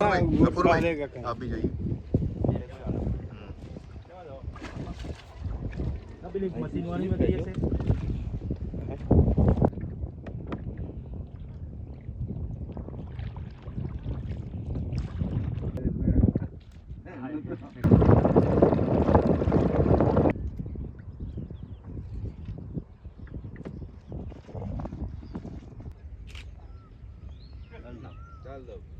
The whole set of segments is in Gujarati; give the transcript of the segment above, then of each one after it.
કપૂરભાઈ આપી જઈએ ચાલ દઉં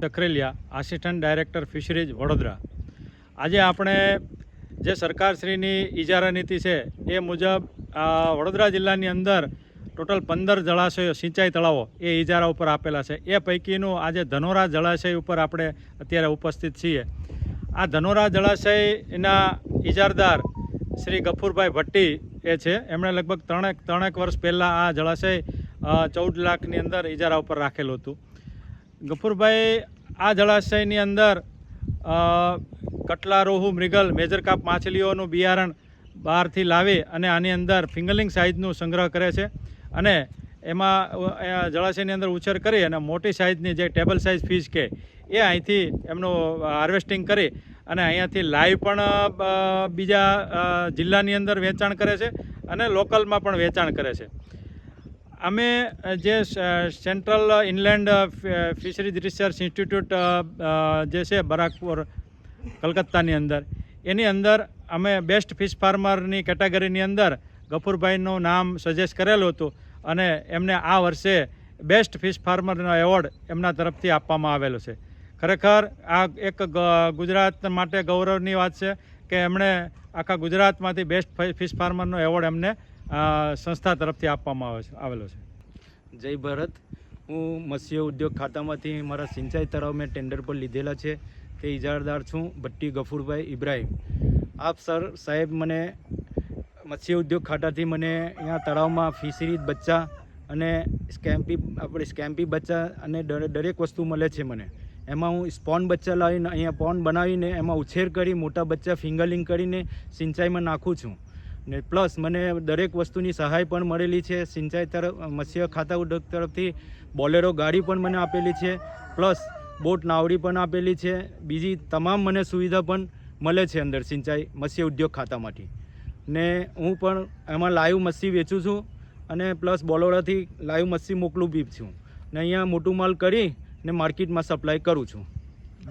Takhreliya assistant director fisheries Vadodara. આજે આપણે જે સરકારશ્રીની ઇજારા નીતિ છે, એ મુજબ વડોદરા જિલ્લાની અંદર ટોટલ પંદર જળાશયો સિંચાઈ તળાવો એ ઇજારા ઉપર આપેલા છે. એ પૈકીનું આજે ધનોરા જળાશય ઉપર આપણે અત્યારે ઉપસ્થિત છીએ. આ ધનોરા જળાશયના ઇજારદાર શ્રી ગફુરભાઈ ભટ્ટી એ છે. એમણે લગભગ ત્રણેક ત્રણેક વર્ષ પહેલાં આ જળાશય ચૌદ લાખની અંદર ઇજારા ઉપર રાખેલું હતું. ગફુરભાઈ આ જળાશયની અંદર કટલા રોહુ મૃગલ મેજર કાપ માછલીઓનું બિયારણ બહારથી લાવી અને આની અંદર ફિંગલિંગ સાઇઝનું સંગ્રહ કરે છે અને એમાં જળાશયની અંદર ઉછેર કરી અને મોટી સાઇઝની જે ટેબલ સાઇઝ ફિશ કે, એ અહીંથી એમનું હાર્વેસ્ટિંગ કરી અને અહીંયાથી લાઈવ પણ બીજા જિલ્લાની અંદર વેચાણ કરે છે અને લોકલમાં પણ વેચાણ કરે છે. અમે જે central inland fisheries research institute જે છે બરાકપુર, કલકત્તાની અંદર. એની અંદર અમે બેસ્ટ ફિશ ફાર્મરની કેટેગરીની અંદર ગફુરભાઈનું નામ સજેસ્ટ કરેલું હતું અને એમને આ વર્ષે બેસ્ટ ફિશ ફાર્મરનો એવોર્ડ એમના તરફથી આપવામાં આવેલો છે. ખરેખર આ એક ગુજરાત માટે ગૌરવની વાત છે કે એમણે આખા ગુજરાતમાંથી બેસ્ટ ફિશ ફાર્મરનો એવોર્ડ એમને સંસ્થા તરફથી આપવામાં આવે છે, આવેલો છે. જય ભારત. હું મત્સ્ય ઉદ્યોગ ખાતામાંથી મારા સિંચાઈ તળાવ મેં ટેન્ડર પર લીધેલા છે. તે ઇજારદાર છું, ભટ્ટી ગફુરભાઈ ઇબ્રાહિમ. આપ સર, સાહેબ, મને મત્સ્ય ઉદ્યોગ ખાતાથી મને અહીંયા તળાવમાં ફિશરી બચ્ચા અને સ્કેમ્પી, આપણે સ્કેમ્પી બચ્ચા અને દરેક વસ્તુ મળે છે મને. એમાં હું સ્પોન બચ્ચા લાવીને, અહીંયા પોન બનાવીને, એમાં ઉછેર કરી, મોટા બચ્ચા ફિંગરલિંગ કરીને સિંચાઈમાં નાખું છું. ને પ્લસ મને દરેક વસ્તુની સહાય પણ મળેલી છે. સિંચાઈ તરફ, મત્સ્ય ખાતા ઉદ્યોગ તરફથી બોલેરો ગાડી પણ મને આપેલી છે. પ્લસ બોટ નાવડી પણ આપેલી છે. બીજી તમામ મને સુવિધા પણ મળે છે અંદર સિંચાઈ મત્સ્ય ઉદ્યોગ ખાતામાંથી. ને હું પણ એમાં લાઈવ મચ્છી વેચું છું અને પ્લસ બોલોડાથી લાઈવ મચ્છી મોકલું બી છું. ને અહીંયા મોટું માલ કરી ને માર્કેટમાં સપ્લાય કરું છું.